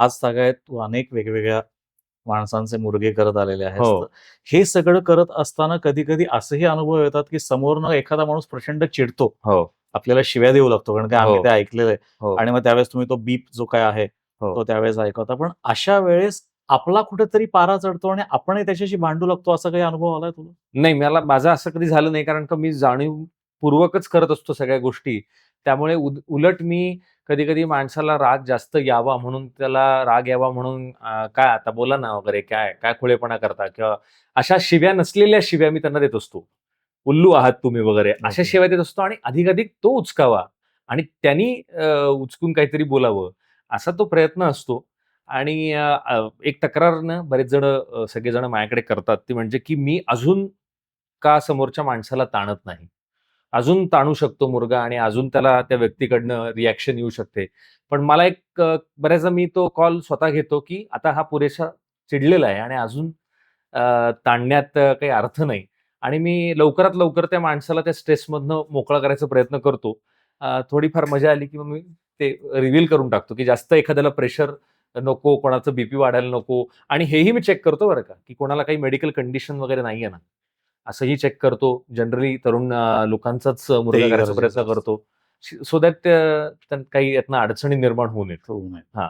आज सगळ्यात तू अनेक वेगवेगळ्या माणसांचे मुरगे करत आलेले आहेत. हो. हे सगळं करत असताना कधी कधी असेही अनुभव येतात की समोरनं एखादा माणूस प्रचंड चिडतो. हो. आपल्याला शिव्या देऊ लागतो कारण की आम्ही हो. ते ऐकलेलं आहे. आणि मग त्यावेळेस तुम्ही तो बीप जो काय आहे. तो त्यावेळेस ऐकवता. पण अशा वेळेस आपला कुठेतरी पारा चढतो आणि आपणही त्याच्याशी भांडू लागतो असा काही अनुभव आलाय तुला? नाही मला माझं असं कधी झालं नाही कारण का मी जाणीवपूर्वकच करत असतो सगळ्या गोष्टी. त्यामुळे उलट मी कधी कधी माणसाला राग जास्त यावा म्हणून त्याला राग यावा म्हणून काय आता बोला ना वगैरे काय काय खुळेपणा करता किंवा अशा शिव्या नसलेल्या शिव्या मी त्यांना देत असतो. उल्लू आहात तुम्ही वगैरे अशा. शिव्या देत असतो आणि अधिकाधिक तो उचकावा आणि त्यांनी उचकून काहीतरी बोलावं असा तो प्रयत्न असतो. आणि एक तक्रार ना बरेच जण सगळेजण माझ्याकडे करतात ती म्हणजे की मी अजून का समोरच्या माणसाला ताणत नाही? अजून ताणू शकतो मुर्गा आणि अजून त्याला त्या व्यक्तीकडनं रिॲक्शन येऊ शकते. पण मला एक बऱ्याचदा मी तो कॉल स्वतः घेतो की आता हा पुरेसा चिडलेला आहे आणि अजून ताणण्यात काही अर्थ नाही. आणि मी लवकरात लवकर त्या माणसाला त्या स्ट्रेसमधनं मोकळा करायचा प्रयत्न करतो. थोडीफार मजा आली की मग मी ते रिव्हील करून टाकतो की जास्त एखाद्याला प्रेशर नको कोणाचं बीपी वाढायला नको. आणि हेही मी चेक करतो बरं का की कोणाला काही मेडिकल कंडिशन वगैरे नाही आहे ना. असंही चेक करतो. जनरली तरुण लोकांचाच मुलगा करायचा प्रयत्न करतो. सो दॅट काही यातनं अडचणी निर्माण होऊ नयेत. होऊ नये हा.